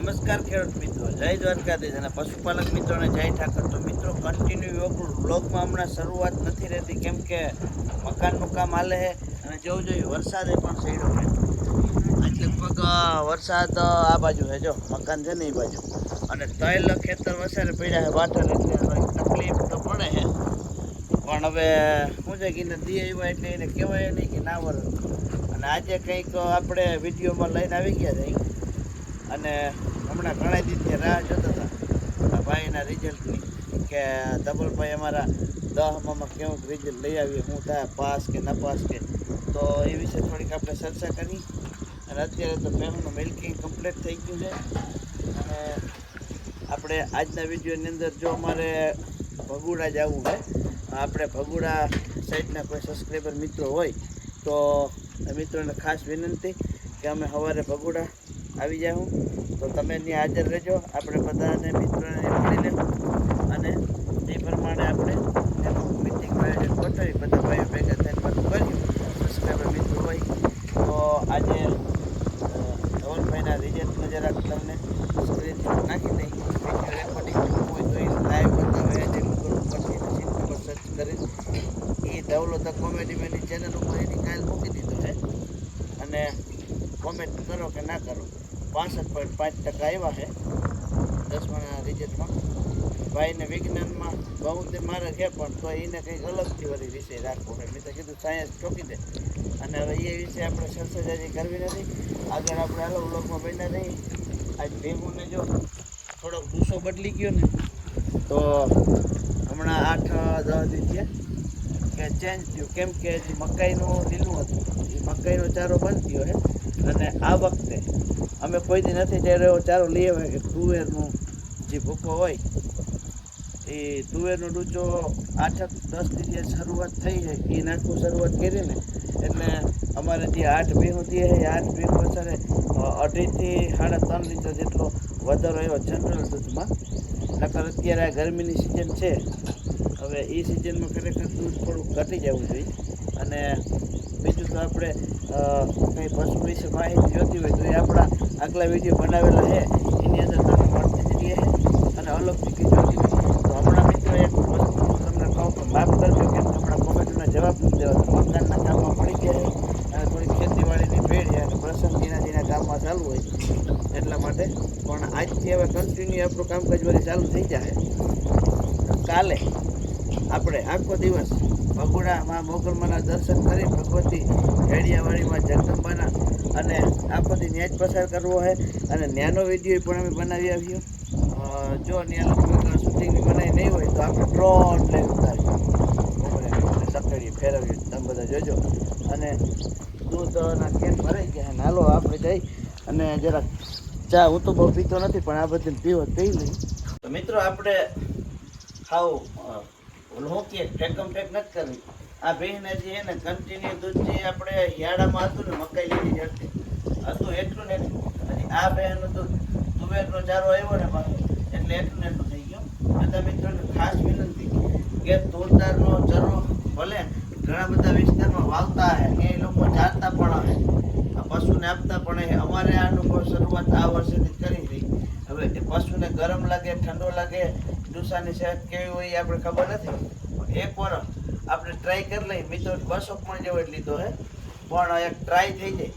નમસ્કાર ખેડૂત મિત્રો, જય દ્વારકાધીશ અને પશુપાલક મિત્રોને જય ઠાકર. તો મિત્રો કન્ટિન્યુ બ્લોગમાં હમણાં શરૂઆત નથી રહેતી, કેમ કે મકાનનું કામ હાલે છે અને જોવું જોઈએ વરસાદે પણ સડ્યો છે. લગભગ વરસાદ આ બાજુ છે, જો, મકાન છે ને એ બાજુ. અને તૈલ ખેતર વસારે પડ્યા છે વાટર એટલે તકલીફ તો પડે છે. પણ હવે શું છે કે એને આવ્યા એટલે એને કહેવાય નહીં કે ના વર અને આજે કંઈક આપણે વિડીયોમાં લઈને આવી ગયા છે અને હમણાં ઘણા દિવસથી રાહ જોતા હતા. ભાઈના રિઝલ્ટની કે ધબલભાઈ અમારા દહમાં કેવું રિઝલ્ટ લઈ આવીએ, હું થાય, પાસ કે ન પાસ કે. તો એ વિશે થોડીક આપણે ચર્ચા કરી. અને અત્યારે તો બહેનનું મિલ્કિંગ કમ્પ્લીટ થઈ ગયું છે. અને આપણે આજના વિડીયોની અંદર જો અમારે ભગુડા જવું છે, આપણે ભગુડા સાઈડના કોઈ સબસ્ક્રાઈબર મિત્રો હોય, તો મિત્રોને ખાસ વિનંતી કે અમે સવારે ભગુડા આવી જાઉં. તો તમે ત્યાં હાજર રહેજો. આપણે બધાને મિત્રોને મળી લેવું અને એ પ્રમાણે આપણે એનું મિટિંગ આયોજન ગોઠવી બધા ભાઈઓ ભેગા થઈને બધું કર્યું સબસ્ક્રાઈબર મિત્રો હોય. તો આજે ધવલભાઈના રિઝલ્ટનું જરાક તમને સ્ક્રીનશોટ નાખી દઈ વીડિયો હોય તો એ સર્ચ કરી એ ધવલો ધ કોમેડી મેની ચેનલ ઉપર એની કાલ મૂકી દીધો છે. અને કોમેન્ટ કરો કે ના કરો. પાસઠ પોઈન્ટ પાંચ ટકા આવ્યા છે દસમાના રિઝલ્ટમાં. ભાઈને વિજ્ઞાનમાં બહુ તે મારે છે પણ તો એને કંઈક અલગથી વળી વિષય રાખવો છે. મેં તો કીધું સાયન્સ ચોકી દે. અને હવે એ વિશે આપણે સરસજાજી કરવી નથી. આગળ આપણે હાલો વ્લોગમાં બન્યા નહીં આજ ભેગુંને જો થોડોક ગુસ્સો બદલી ગયો ને, તો હમણાં આઠ દસ દી કે ચેન્જ થયું. કેમ કે જે મકાઈનું લીલું હતું. એ મકાઈનો ચારો બંધ થયો છે. અને આ વખતે અમે કોઈ દી નથી ત્યારે એવો ચારો લઈ આવ્યા કે તુવેરનું જે ભૂકો હોય, એ તુવેરનો ડૂચો આઠ દસ દી જે શરૂઆત થઈ છે એ નાખવું શરૂઆત કરીને એટલે અમારે જે આઠ ભેહું જે છે, એ આઠ ભેહું અત્યારે અઢીથી સાડા ત્રણ લીટર જેટલો વધારો આવ્યો જનરલ દૂધમાં. નકર અત્યારે આ ગરમીની સિઝન છે. હવે એ સિઝનમાં ખરેખર દૂધ થોડુંક ઘટી જવું જોઈએ. અને બીજું તો આપણે કંઈ પશુ વિશે માહિતી જોતી હોય તો એ આપણા આગલા વીડિયો બનાવેલા છે. એની અંદર તમે મળતી જઈએ અને અલગથી જોતી તો હમણાં મિત્રો એક વસ્તુ હું તમને કહું કે માફ કરજો કે હમણાં કોમેન્ટનો જવાબ નથી દેવા મકાનના કામમાં પડી ગયા અને થોડી ખેતીવાડીની ભેળ છે અને પ્રસંગ ધીના ધીના કામમાં ચાલુ હોય એટલા માટે પણ આજથી હવે કન્ટિન્યુ આપણું કામકાજ વળી ચાલુ થઈ જાય. કાલે આપણે આખો દિવસ ભગુડામાં, મોગલમાના દર્શન કરી ભગવતી ઘેડિયાવાડીમાં જગદંબાના અને આખો દી ન્યાજ પસાર કરવો છે અને ન્યાનો વીડિયો પણ અમે બનાવી આવ્યો. જો ન્યા લોકો શૂટિંગની બનાવી નહીં હોય તો આપણે ડ્રોન લઈ ઉતારીએ સકડીએ ફેરવીએ તમે બધા જોજો. અને દૂધના કેન ભરાઈ ગયા? નાલો આપણે જઈ અને જરાક ચા, હું તો બહુ પીતો નથી, પણ આ બધી પીવો, પી લઈ મિત્રો, આપણે ખાવ ઓલું કે ટેકમ ટેક નથી કરવી. આ બહેને જે એને કન્ટિન્યુ દૂધ જે આપણે યાડામાં હતું ને, મકાઈ લીધી જડતી. હતું એટલું ને એટલું. આ બહેનનું દૂધ તુવેરનો ચારો આવ્યો ને પાછો એટલે એટલું ને એટલું થઈ ગયું. બધા મિત્રોને ખાસ વિનંતી કે તુરદારનો ચરો ભલે ઘણા બધા વિસ્તારમાં વાવતા હે, એ લોકો જાણતા પણ હે. આ પશુને આપતા પણ હે. અમારે આ અનુભવ શરૂઆત આ વર્ષેથી કરી હતી હવે પશુને ગરમ લાગે, ઠંડો લાગે ડુસાની સેહત કેવી હોય આપણે ખબર નથી. પણ એક વાર આપણે ટ્રાય કરી લઈએ. મિત્રો બસો પણ જેવો લીધો હે. પણ એક ટ્રાય થઈ જાય.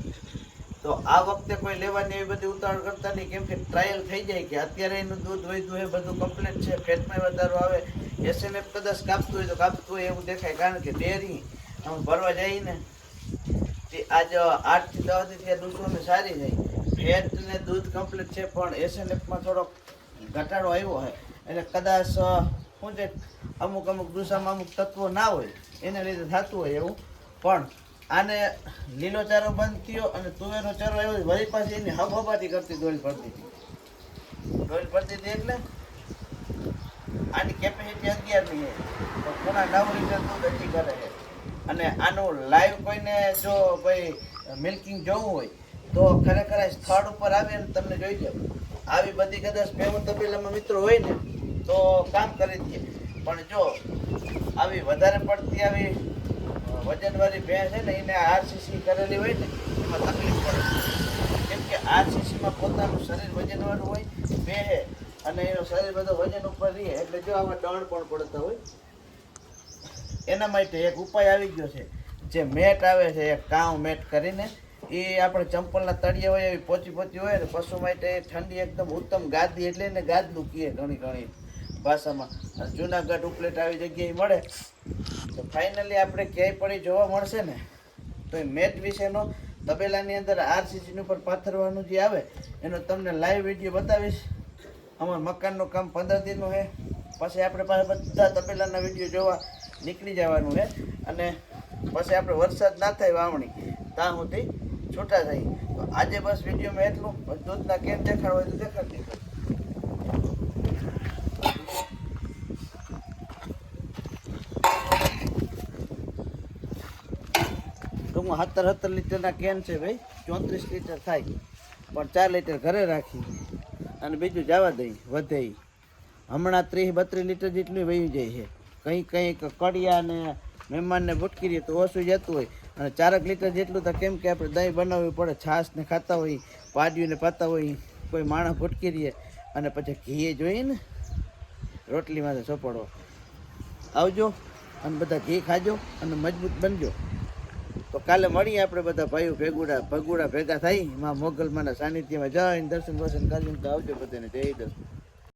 તો આ વખતે કોઈ લેવાની એવી બધી ઉતાવળ કરતા નહીં. કેમ કે ટ્રાયલ થઈ જાય કે અત્યારે એનું દૂધ વધ્યું એ બધું કમ્પ્લીટ છે, ફેટમાં વધારો આવે. એસએનએફ કદાચ કાપતું હોય તો કાપતું હોય એવું દેખાય. કારણ કે ડેરી, આમ ભરવા જઈએ ને, તે આજ આઠથી દવાથી ત્યાં દૂધોને સારી જાય. ફેટ ને દૂધ કમ્પ્લીટ છે, પણ એસએનએફમાં થોડોક ઘટાડો આવ્યો છે એટલે કદાચ શું છે, અમુક અમુક દુસામાં અમુક તત્વો ના હોય, એના લીધે થતું હોય એવું. પણ આને લીલો ચારો બંધ થયો અને તુવેરનો ચારો આવ્યો વળી પાછી એની હબહબાટી કરતી દોડ પડતી હતી. દોડ પડતી હતી એટલે આની કેપેસિટી અગિયારની છે તો કોના નવ લીટર દૂધ હજી કરે છે અને આનું લાઈવ કોઈને જો ભાઈ મિલ્કિંગ જોવું હોય, તો ખરેખર સ્થળ ઉપર આવે ને તમને જોઈ જાવ આવી બધી કદાચ ભેવું તબેલામાં મિત્રો હોય ને તો કામ કરી દઈએ. પણ જો આવી વધારે પડતી આવી વજનવાળી ભેંસ છે ને, એને આરસીસી કરેલી હોય ને, એમાં તકલીફ પડે કેમ કે આરસીસીમાં પોતાનું શરીર વજનવાળું હોય બેહે અને એનું શરીર બધું વજન ઉપર રહે, એટલે જો આવા દણ પણ પડતા હોય. એના માટે એક ઉપાય આવી ગયો છે. જે મેટ આવે છે, એક કાવ મેટ કરીને, એ આપણે ચંપલના તળિયે હોય, એવી પોચી પોચી હોય ને, પશુ માટે ઠંડી એકદમ ઉત્તમ ગાદી એટલે એને ગાદલું કહે ઘણી ઘણી ભાષામાં. જુનાગઢ ઉપલેટ આવી જગ્યાએ મળે, તો ફાઇનલી આપણે ક્યાંય પણ જોવા મળશે ને, તો એ મેચ વિશેનો તબેલાની અંદર આરસીસી ઉપર પાથરવાનું જે આવે, એનો તમને લાઈવ વીડિયો બતાવીશ. અમારું મકાનનું કામ પંદર દિનનું છે પછી આપણે પાસે બધા તબેલાના વીડિયો જોવા નીકળી જવાનું છે અને પછી આપણે વરસાદ ના થાય વાવણી, ત્યાં સુધી છૂટા થઈ તો આજે બસ વિડીયોમાં એટલું દૂધના કેમ દેખાડ હોય તો દેખાડી દીધું સત્તર સત્તર લીટરના કેન છે ભાઈ. ચોત્રીસ લીટર થાય. પણ ચાર લીટર ઘરે રાખી. અને બીજું જવા દઈ વધે હમણાં ત્રીસ બત્રીસ લીટર જેટલું વહી જાય છે. કંઈ કંઈક કડિયા ને મહેમાનને ભૂટકી તો ઓછું જતું હોય. અને ચારક લીટર જેટલું તો કેમ કે આપણે દહીં બનાવવી પડે, છાશ ને ખાતા હોય પાડીઓને પાતા હોય, કોઈ માણસ ભૂટકી રહીએ અને પછી ઘીએ જોઈએ ને રોટલીમાં ચોપડો આવજો અને બધા ઘી ખાજો અને મજબૂત બનજો. તો કાલે મળીએ આપણે બધા ભાઈઓ ભેગુડા, ભગુડા ભેગા થઈ માં મોગલમાના સાનિધ્યમાં જઈને દર્શન વર્શન કરીને તો આવજો બધાને. જય દર્શન